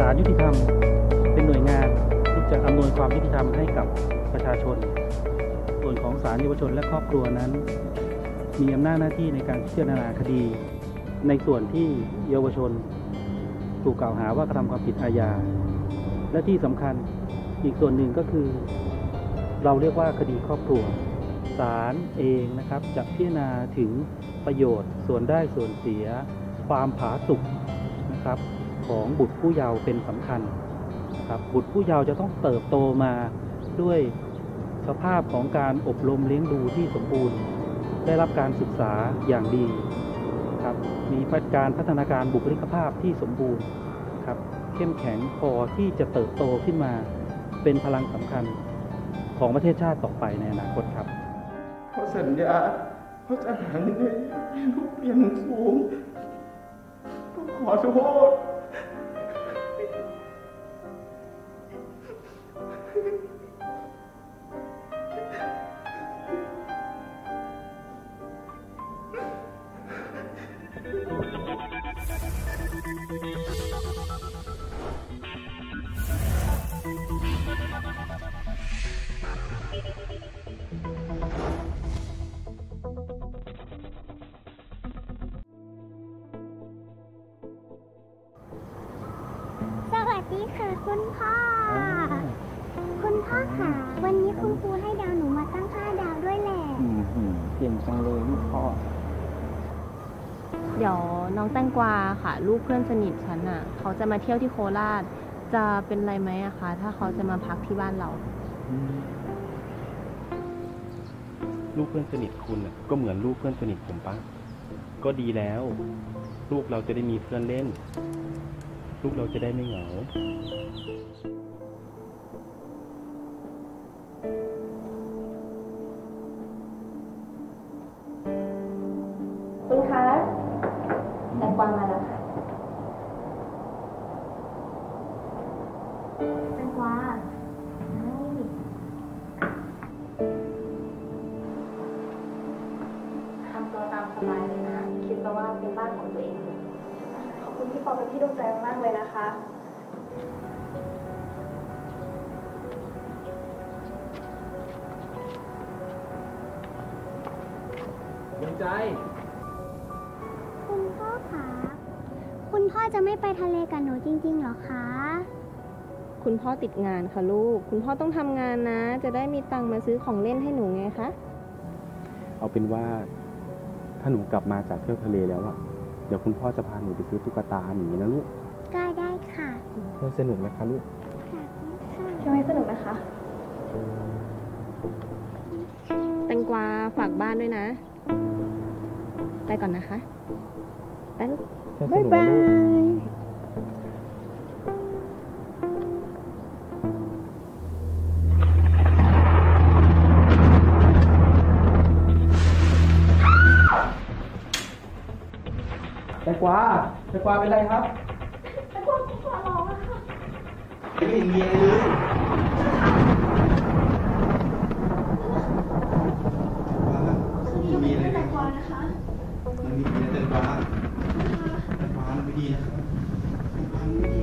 ศาลยุติธรรม เป็นหน่วยงานที่จะอำนวยความยุติธรรมให้กับประชาชน ส่วนของศาลเยาวชนและครอบครัวนั้น มีอำนาจหน้าที่ในการพิจารณาคดี ในส่วนที่เยาวชน ถูกกล่าวหาว่ากระทำความผิดอาญา และที่สำคัญอีกส่วนหนึ่งก็คือ เราเรียกว่าคดีครอบครัวศาลเองนะครับจะพิจารณาถึงประโยชน์ส่วนได้ส่วนเสีย ความผาสุกนะครับ ของบุตรผู้เยาว์เป็นสำคัญนะครับบุตรผู้เยาว์จะต้องเติบโตมาด้วยสภาพของการอบรมเลี้ยงดูที่สมบูรณ์ ได้รับการศึกษาอย่างดีครับมีการพัฒนาการบุคลิกภาพที่สมบูรณ์ครับเข้มแข็งพอที่จะเติบโตขึ้นมาเป็นพลังสำคัญของประเทศชาติต่อไปในอนาคตครับเขาสัญญาเขาจะหาเงินให้ลูกเรียนสูงต้องขอโทษ ดีค่ะคุณพ่อ คุณพ่อค่ะ วันนี้คุณครูให้ดาวหนูมาตั้งห้าดาวด้วยแหละอืมอืมเก่งจังเลยลูกพ่อ เดี๋ยวน้องแตงกวาค่ะ ลูกเพื่อนสนิทฉันอะ เขาจะมาเที่ยวที่โคราช จะเป็นไรไหมอะคะ ถ้าเขาจะมาพักที่บ้านเรา ลูกเพื่อนสนิทคุณน่ะก็เหมือนลูกเพื่อนสนิทผมปะก็ดีแล้ว ลูกเราจะได้มีเพื่อนเล่น ลูกเราจะได้ไม่เหงา ใจ คุณพ่อคะ คุณพ่อจะไม่ไปทะเลกับหนูจริงๆเหรอคะ คุณพ่อติดงานค่ะลูก คุณพ่อต้องทำงานนะ จะได้มีตังค์มาซื้อของเล่นให้หนูไงคะ เอาเป็นว่า ถ้าหนูกลับมาจากเที่ยวทะเลแล้วอะเดี๋ยวคุณพ่อจะพาหนูไปซื้อตุ๊กตาหมีนะลูกก็ได้ค่ะเพื่อสนุกไหมคะลูกค่ะช่วยสนุกนะคะ แตงกวาฝากบ้านด้วยนะ ไปก่อนนะคะไปลูกบ๊ายบายแต่กวาแต่กวาเป็นไรครับ แต่กวาแต่กวาร้องอะค่ะ ไม่เห็นมีอะไรเลยไม่มีอะไร แต่กวานะคะ มันมีอะไรแต่กวาแต่กวามันไม่ดีนะครับแต่กวามันไม่ดี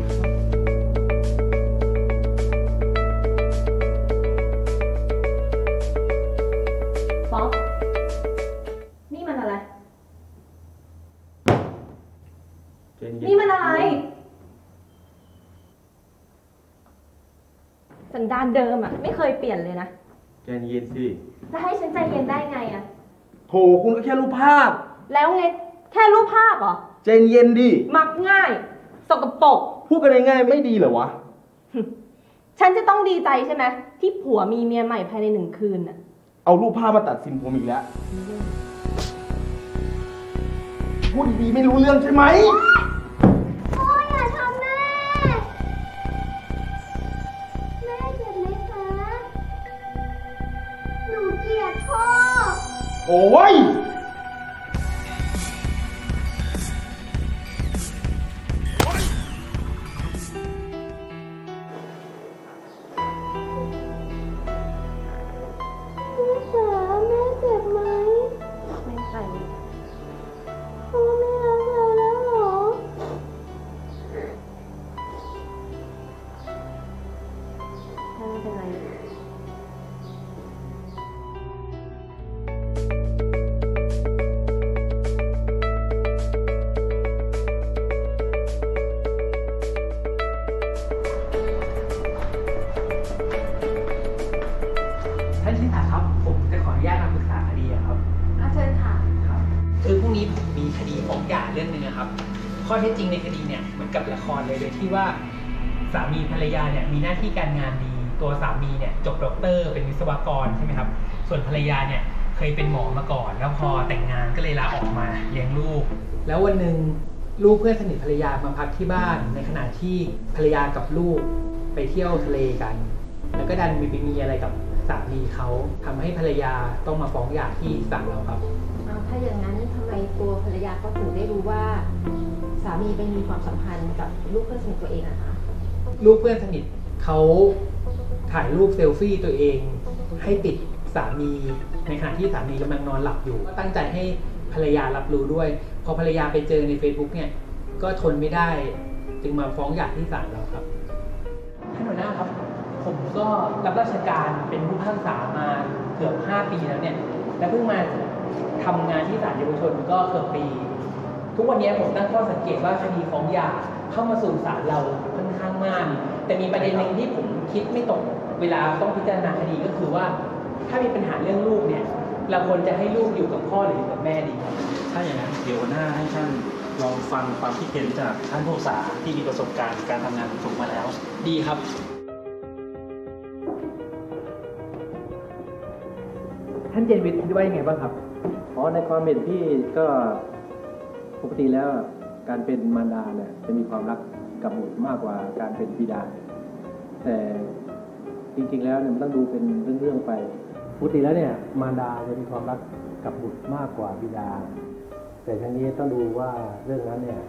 ป๊อปนี่มันอะไร เจนเย็นนี่มันอะไร สันดานเดิมอะ ไม่เคยเปลี่ยนเลยนะ เจนเย็นสิ จะให้ฉันใจเย็นได้ไงอะ โถคุณก็แค่รูปภาพ แล้วไงแค่รูปภาพเหรอใจเย็นดิ มักง่าย สกปรก พูดกันง่ายๆไม่ดีเหรอวะ ฉันจะต้องดีใจใช่ไหมที่ผัวมีเมียใหม่ภายในหนึ่งคืนน่ะ เอารูปภาพมาตัดสินผมอีกแล้ว พูดดีๆไม่รู้เรื่องใช่ไหมพ่ออย่าทำแม่ แม่เจ็บไหมคะ หนูเกลียดพ่อ โอ้ย ที่ว่าสามีภรรยาเนี่ยมีหน้าที่การงานดี ตัวสามีเนี่ยจบด็อกเตอร์ เป็นวิศวกรใช่ไหมครับ ส่วนภรรยาเนี่ยเคยเป็นหมอมาก่อน แล้วพอแต่งงานก็เลยลาออกมาเลี้ยงลูก แล้ววันหนึ่งลูกเพื่อนสนิทภรรยามาพักที่บ้าน ในขณะที่ภรรยากับลูกไปเที่ยวทะเลกัน แล้วก็ดันมีไปมีอะไรกับสามีเขาทำให้ภรรยาต้องมาฟ้องหย่าที่ศาลเราครับเอาถ้าอย่างนั้นทำไมตัวภรรยาเขาถึงได้รู้ว่า สามีไปมีความสัมพันธ์กับลูกเพื่อนสนิทตัวเองอะคะลูกเพื่อนสนิทเขาถ่ายรูปเซลฟี่ตัวเอง ให้ติดสามีในขณะที่สามีกำลังนอนหลับอยู่ก็ตั้งใจให้ภรรยารับรู้ด้วย พอภรรยาไปเจอใน Facebook เนี่ยก็ทนไม่ได้จึงมาฟ้องหย่าที่ศาลเราครับท่านหัวหน้าครับผมก็รับราชการเป็นผู้พิพากษามาเกือบ 5 ปีแล้วเนี่ย และเพิ่งมาทำงานที่ศาลเยาวชนก็เกือบปี ทุกวันนี้ผมตั้งข้อสังเกตว่าคดีฟ้องหย่าเข้ามาสู่ศาลเราค่อนข้างมาก แต่มีประเด็นหนึ่งที่ผมคิดไม่ตกเวลาต้องพิจารณาคดีก็คือว่า ถ้ามีปัญหาเรื่องลูกเนี่ย เราควรจะให้ลูกอยู่กับพ่อหรืออยู่กับแม่ดีครับถ้าอย่างนั้นเดี๋ยวหัวหน้าให้ท่านลองฟังความคิดเห็นจากท่านผู้ศึกษาที่มีประสบการณ์การทำงานสูงมาแล้ว ดีครับ ท่านเจนวิทย์คิดว่ายังไงบ้างครับ อ๋อในความเห็นพี่ก็ ปกติแล้วการเป็นมารดาเนี่ยจะมีความรักกับบุตรมากกว่าการเป็นบิดา แต่จริงๆแล้วเนี่ยมันต้องดูเป็นเรื่องๆไปปกติแล้วเนี่ยมารดาจะมีความรักกับบุตรมากกว่าบิดา แต่ทั้งนี้ต้องดูว่าเรื่องนั้นเนี่ย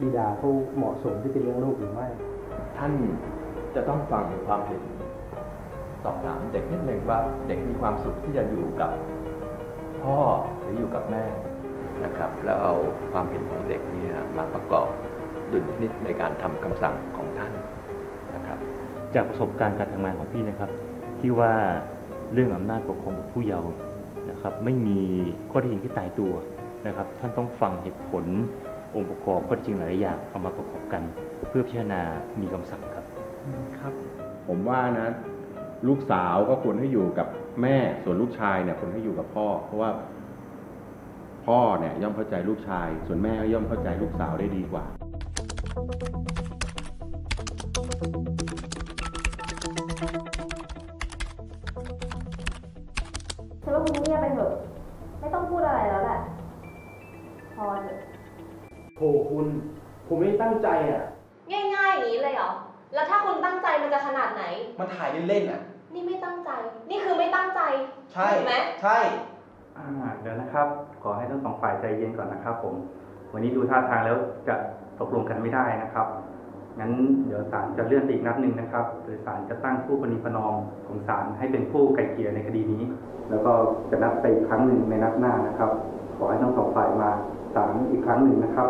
บิดาเขาเหมาะสมที่จะเลี้ยงลูกหรือไม่ ท่านจะต้องฟังความเห็นสอบถามเด็กนิดหนึ่งว่าเด็กมีความสุขที่จะอยู่กับ พ่อหรืออยู่กับแม่ นะครับ แล้วเอาความเห็นของเด็กเนี่ยมาประกอบดุลพินิจในการทำคำสั่งของท่านนะครับ จากประสบการณ์การทำงานของพี่นะครับ ที่ว่าเรื่องอำนาจปกครองบุตรผู้เยาว์นะครับ ไม่มีข้อเท็จจริงที่ตายตัวนะครับ ท่านต้องฟังเหตุผลองค์ประกอบข้อเท็จจริงหลายๆอย่างเอามาประกอบกัน เพื่อพิจารณามีคำสั่งครับครับ ผมว่านะลูกสาวก็ควรให้อยู่กับแม่ส่วนลูกชายเนี่ยควรให้อยู่กับพ่อ เพราะว่า พ่อเนี่ยย่อมเข้าใจลูกชาย ส่วนแม่ก็ย่อมเข้าใจลูกสาวได้ดีกว่า ฉันว่าคุณเงียบไปเถอะ ไม่ต้องพูดอะไรแล้วแหละ พอเถอะ โหคุณ ผมไม่ได้ตั้งใจอะ ง่ายๆอย่างนี้เลยเหรอ แล้วถ้าคุณตั้งใจมันจะขนาดไหน มันถ่ายเล่นๆอะ นี่ไม่ตั้งใจ นี่คือไม่ตั้งใจใช่ ถูกไหม ใช่อ่า เดี๋ยวนะครับ ขอให้ทั้งสองฝ่ายใจเย็นก่อนนะครับผม วันนี้ดูท่าทางแล้วจะตกลงกันไม่ได้นะครับ งั้นเดี๋ยวศาลจะเลื่อนไปอีกนัดหนึ่งนะครับโดยศาลจะตั้งผู้ปณิพนอมของศาลให้เป็นผู้ไกล่เกลี่ยในคดีนี้ แล้วก็จะนัดไปอีกครั้งหนึ่งในนัดหน้านะครับ ขอให้ทั้งสองฝ่ายมาศาลอีกครั้งหนึ่งนะครับ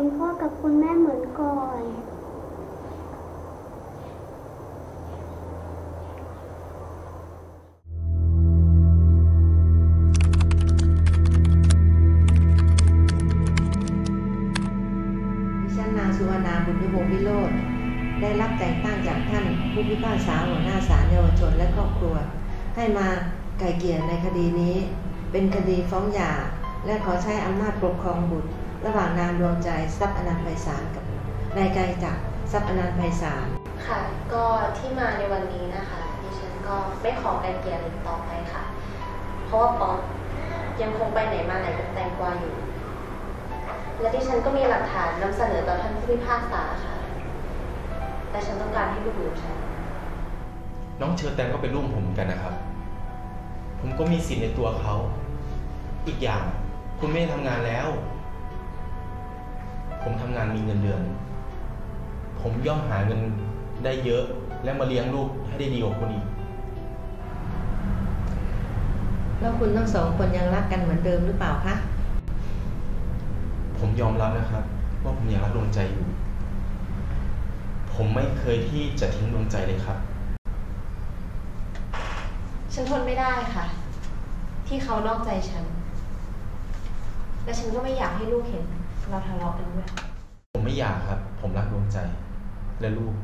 คุณพ่อกับคุณแม่เหมือนก่อนดิฉันนางสุวรรณาบุญยพงศ์วิโรธได้รับแต่งตั้งจากท่านผู้พิพากษาหัวหน้าศาลเยาวชนและครอบครัว ให้มาไกล่เกลี่ยในคดีนี้ เป็นคดีฟ้องหย่า และขอใช้อำนาจปกครองบุตร ระหว่างนางดวงใจทรัพย์อนันต์ไพศาลกับนายไกรจักรทรัพย์อนันต์ไพศาลค่ะก็ที่มาในวันนี้นะคะดิฉันก็ไม่ขอไกลเกลี่ยอีกต่อไปค่ะ เพราะว่าป๊อปยังคงไปไหนมาไหนกับแตงกวาอยู่ และดิฉันก็มีหลักฐานนำเสนอต่อท่านผู้พิพากษาค่ะ แต่ฉันต้องการให้ลูกอยู่กับฉันน้องเชอแตมก็เป็นลูกผมเหมือนกันนะครับ ผมก็มีสิทธิ์ในตัวเขา อีกอย่างคุณไม่ได้ทำงานแล้ว ผมทำงานมีเงินเดือนผผมย่อมหาเงินได้เยอะ และมาเลี้ยงลูกให้ได้ดีกว่าคุณอีก แล้วคุณทั้งสองคนยังรักกันเหมือนเดิมหรือเปล่าคะ ผมยอมรับนะครับ ว่าผมยังรักดวงใจอยู่ ผมไม่เคยที่จะทิ้งดวงใจเลยครับ ฉันทนไม่ได้ค่ะ ที่เขานอกใจฉัน และฉันก็ไม่อยากให้ลูกเห็น เราทะเลาะกันด้วยผมไม่อยากครับ ผมรักดวงใจและลูก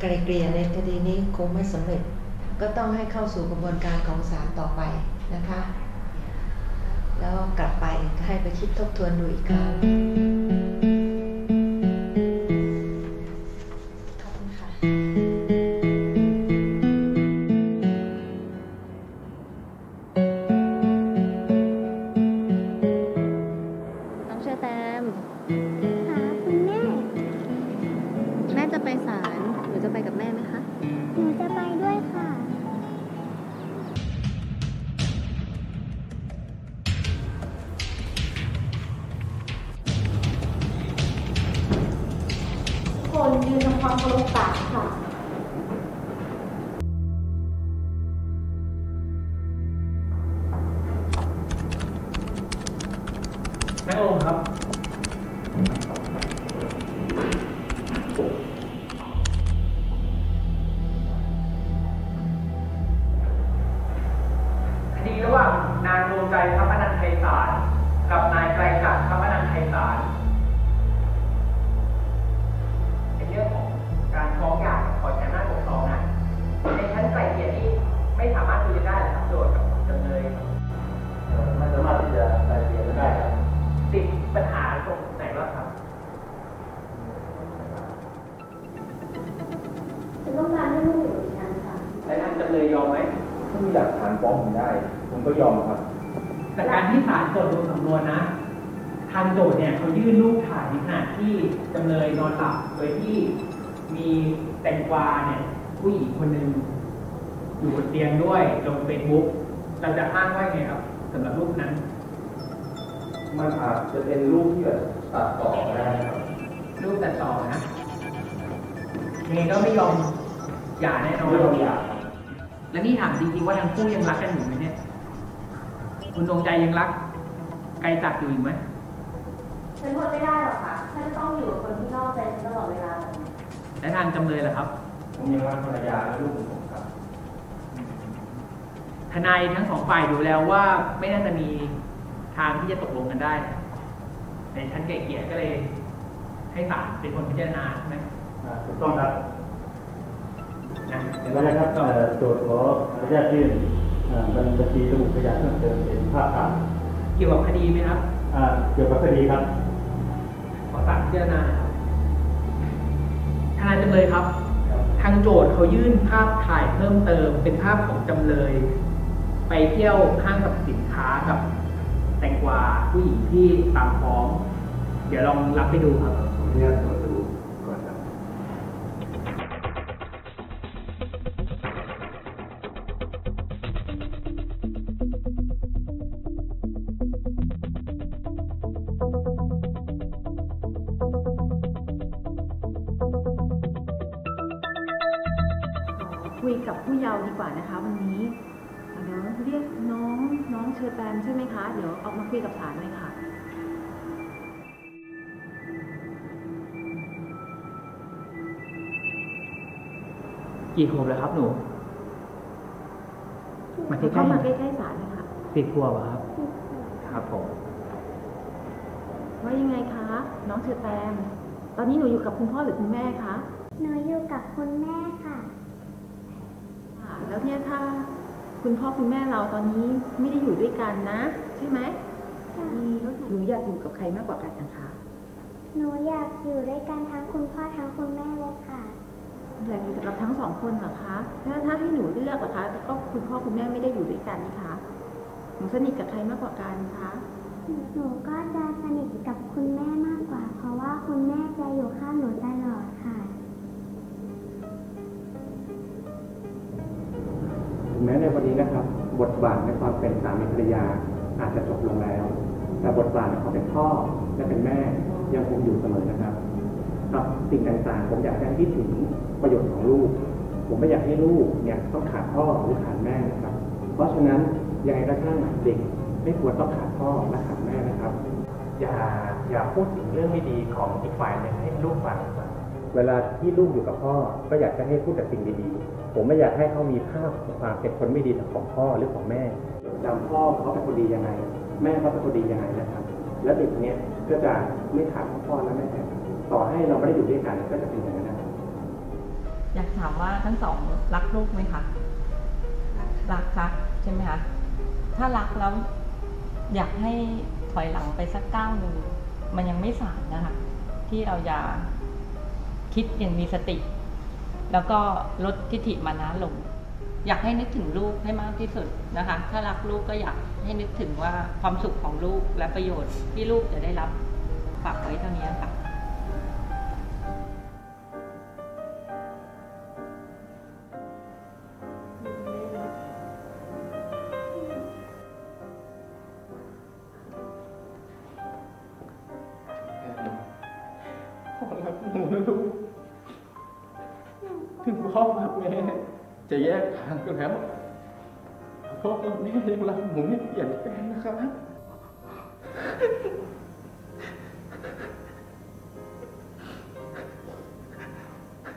ไกลเกลี่ยในคดีนี้คงไม่สำเร็จ ก็ต้องให้เข้าสู่กระบวนการของศาลต่อไปนะคะ แล้วกลับไปให้ไปคิดทบทวนดูอีกครั้ง ใจทัพพนันไพศาลกับนายไกรจักรทัพพนันไพศาลเป็นเรื่องของการฟ้องหย่าขอใช้อำนาจปกครองนะในชั้นไกลเกลี่ยนี้ไม่สามารถคุยกันได้หรอกครับโจทย์กับจำเลยไม่สามารถที่จะไกลเกลี่ยกันได้ครับติดปัญหาตรงไหนบ้างครับฉันต้องการให้ลูกอยู่กับฉันค่ะและทางจำเลยยอมไหมถ้ามีหลักฐานฟ้องผมได้ ผมก็ยอมครับ จากการที่ศาลตรวจดูสำนวนนะ ทางโจทย์เนี่ยเขายื่นรูปถ่ายในขณะที่จำเลยนอนหลับโดยที่มีแตงกวาเนี่ยผู้หญิงคนหนึ่งอยู่บนเตียงด้วยลงเฟซบุ๊กเราจะอ้างว่าไงครับสำหรับรูปนั้น มันอาจจะเป็นรูปที่แบบตัดต่อก็ได้นะครับรูปตัดต่อนะยังไงก็ไม่ยอมหย่าแน่นอนไม่ยอมหย่าครับแล้วนี่ถามจริงๆว่าทั้งคู่ยังรักกันอยู่ไหมเนี่ย คุณดวงใจยังรัก ไกลจักรอยู่อีกไหมฉันทนไม่ได้หรอกค่ะฉันต้องอยู่กับคนที่นอกใจฉันตลอดเวลาและทางจำเลยล่ะครับ ผมยังรักภรรยาและลูกของผมครับ ทนายทั้งสองฝ่ายดูแล้วว่าไม่น่าจะมีทางที่จะตกลงกันได้ ในชั้นไกล่เกลี่ยก็เลย ให้ศาลเป็นคนพิจารณาใช่ไหมถูกต้องครับนะเห็นไหมครับเอ่อโจทย์ขออนุญาตยื่น เอ่อบัญชีสมุดพยานเพิ่มเติมเป็นภาพถ่ายเกี่ยวกับคดีไหมครับอ่าเกี่ยวกับคดีครับ ขอศาลพิจารณานะครับทนายจำเลยครับ ทางโจทย์เขายื่นภาพถ่ายเพิ่มเติม เป็นภาพของจำเลย ไปเที่ยวห้างสรรพสินค้ากับแตงกวาผู้หญิงที่ตามฟ้อง เดี๋ยวลองรับไปดูครับผมเนี่ย คุยกับผู้เยาว์ดีกว่านะคะ วันนี้เดี๋ยวเรียกน้องน้องเชอแตมใช่ไหมคะ เดี๋ยวออกมาคุยกับศาลเลยค่ะกี่ขวบแล้วครับหนู มาใกล้ๆเข้ามาใกล้ๆศาลเลยค่ะสิบขวบเหรอครับ ครับผม ว่ายังไงคะ น้องเชอแตม ตอนนี้หนูอยู่กับคุณพ่อหรือคุณแม่คะ หนูอยู่กับคุณแม่ค่ะค่ะ แล้วเนี่ยถ้าคุณพ่อคุณแม่เราตอนนี้ไม่ได้อยู่ด้วยกันนะ ใช่ไหมอืมแล้วหนูอยากอยู่กับใครมากกว่ากันนะคะ หนูอยากอยู่ด้วยกันทั้งคุณพ่อทั้งคุณแม่เลยค่ะอยากอยู่กับทั้งสองคนเหรอคะถ้าถ้าให้หนูเลือกเหรอคะก็คุณพ่อคุณแม่ไม่ได้อยู่ด้วยกันนี่คะหนูสนิทกับใครมากกว่ากันคะหนูก็จะสนิทกับคุณแม่มากกว่า เพราะว่าคุณแม่จะอยู่ข้างหนูตลอดค่ะ แม้ในวันนี้นะครับ บทบาทในความเป็นสามีภรรยาอาจจะจบลงแล้ว แต่บทบาทในความเป็นพ่อและเป็นแม่ยังคงอยู่เสมอนะครับกับสิ่งต่างๆ ผมอยากจะให้คิดถึงประโยชน์ของลูก ผมไม่อยากให้ลูกเนี่ยต้องขาดพ่อหรือขาดแม่นะครับ เพราะฉะนั้นยังไงก็ช่างเด็กไม่ควรต้องขาดพ่อและขาดแม่นะครับ อย่าอย่าพูดถึงเรื่องไม่ดีของอีกฝ่ายหนึ่งให้ลูกฟังเวลาที่ลูกอยู่กับพ่อก็อยากจะให้พูดแต่สิ่งดีๆ ผมไม่อยากให้เขามีภาพความเป็นคนไม่ดีของพ่อหรือของแม่จำพ่อเขาเป็นคนดียังไง แม่เขาเป็นคนดียังไงนะครับ แล้วเด็กเนี้ยก็จะไม่ขาดพ่อและแม่ต่อให้เราไม่ได้อยู่ด้วยกันก็จะเป็นอย่างนั้นนะครับอยากถามว่าทั้งสองรักลูกไหมคะรักค่ะใช่ไหมคะถ้ารักแล้วอยากให้ถอยหลังไปสักก้าวหนึ่งมันยังไม่สายนะคะที่เราอย่าคิดอย่างมีสติ แล้วก็ลดทิฐิมานะลง อยากให้นึกถึงลูกให้มากที่สุดนะคะ ถ้ารักลูกก็อยากให้นึกถึงว่าความสุขของลูกและประโยชน์ที่ลูกจะได้รับฝากไว้เท่านี้ค่ะางก็แล้วพ่อกับแม่ยังรักผมไม่เปลี่ยนแปลงนะครับ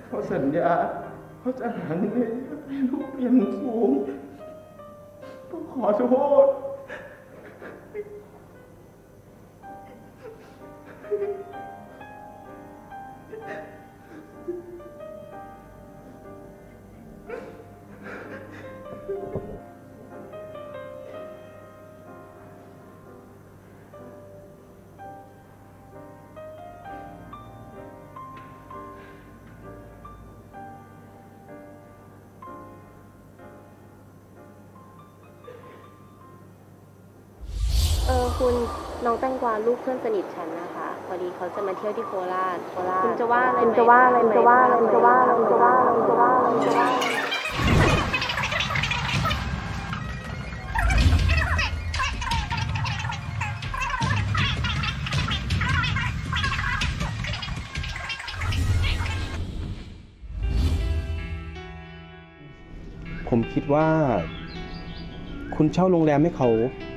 เขาสัญญาเขาจะหาเงินให้ลูกเรียนสูงต้องขอโทษ วาลูกเพื่อนสนิทฉันนะคะ พอดีเขาจะมาเที่ยวที่โคราชโคราชคุณจะว่าอะไรไหมคุณจะว่าอะไรไหมคุณจะว่าอะไรคุณจะว่าอะไรคุณจะว่าอะไรคุณจะว่าอะไรคุณจะว่าอะไรผมคิดว่า คุณเช่าโรงแรมให้เขา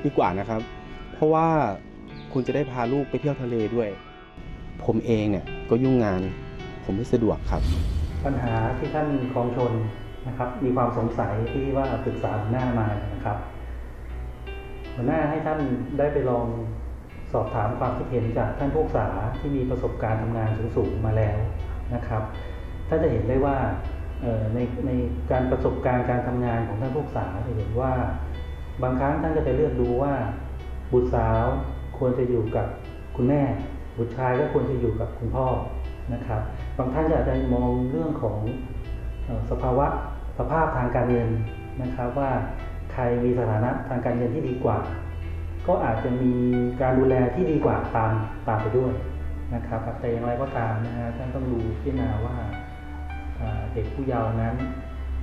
ดีกว่านะครับ เพราะว่า คุณจะได้พาลูกไปเที่ยวทะเลด้วย ผมเองเนี่ยก็ยุ่งงาน ผมไม่สะดวกครับ ปัญหาที่ท่านคองชนนะครับ มีความสงสัยที่ว่าปรึกษาหัวหน้ามานะครับ หัวหน้าให้ท่านได้ไปลองสอบถามความคิดเห็นจากท่านผู้ศึกษาที่มีประสบการณ์ทำงานสูงๆมาแล้วนะครับท่านจะเห็นได้ว่าในในการประสบการณ์การทำงานของท่านผู้ศึกษาจะเห็นว่า บางครั้งท่านก็จะเลือกดูว่าบุตรสาว ควรจะอยู่กับคุณแม่ บุตรชายก็ควรจะอยู่กับคุณพ่อนะครับ บางท่านอาจจะมองเรื่องของสภาวะสภาพทางการเงินนะครับว่าใครมีสถานะทางการเงินที่ดีกว่า ก็อาจจะมีการดูแลที่ดีกว่าตามตามไปด้วยนะครับแต่อย่างไรก็ตามนะฮะท่านต้องดูพิจารณาว่าอ่าเด็กผู้เยาว์นั้น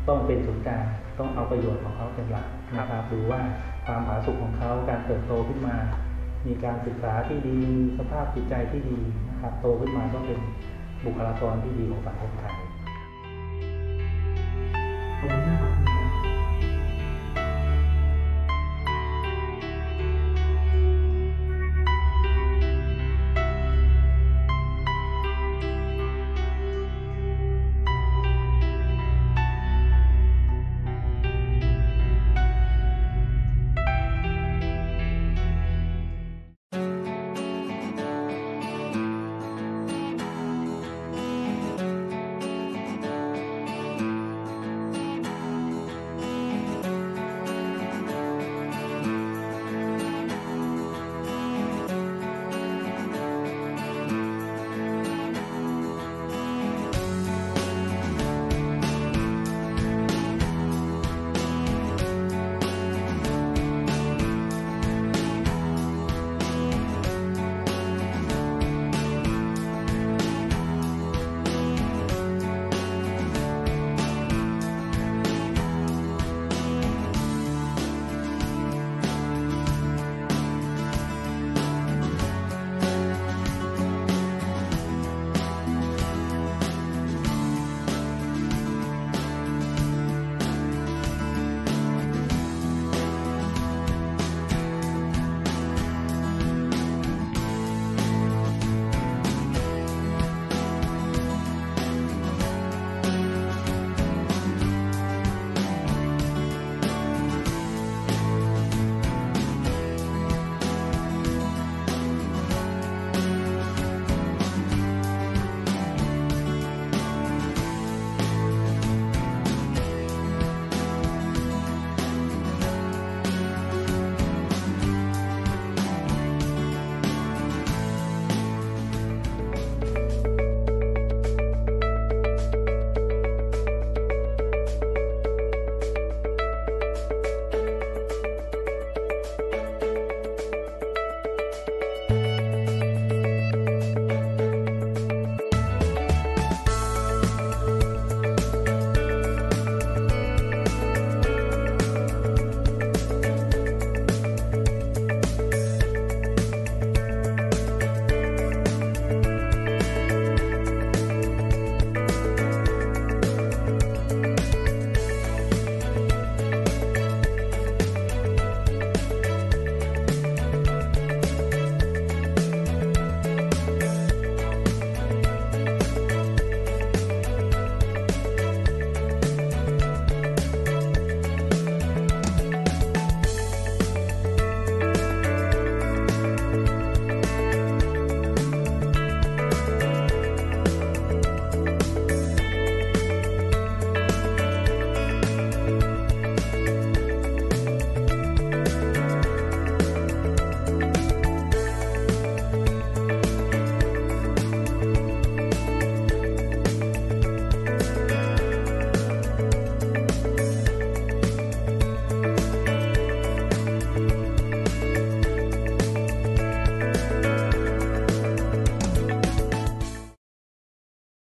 ต้องเป็นศูนย์กลางต้องเอาประโยชน์ของเขาเป็นหลักนะครับดูว่าความผาสุกของเขาการเติบโตขึ้นมา มีการศึกษาที่ดีสภาพจิตใจที่ดีนะครับโตขึ้นมาก็เป็นบุคลากรที่ดีของสังคมไทย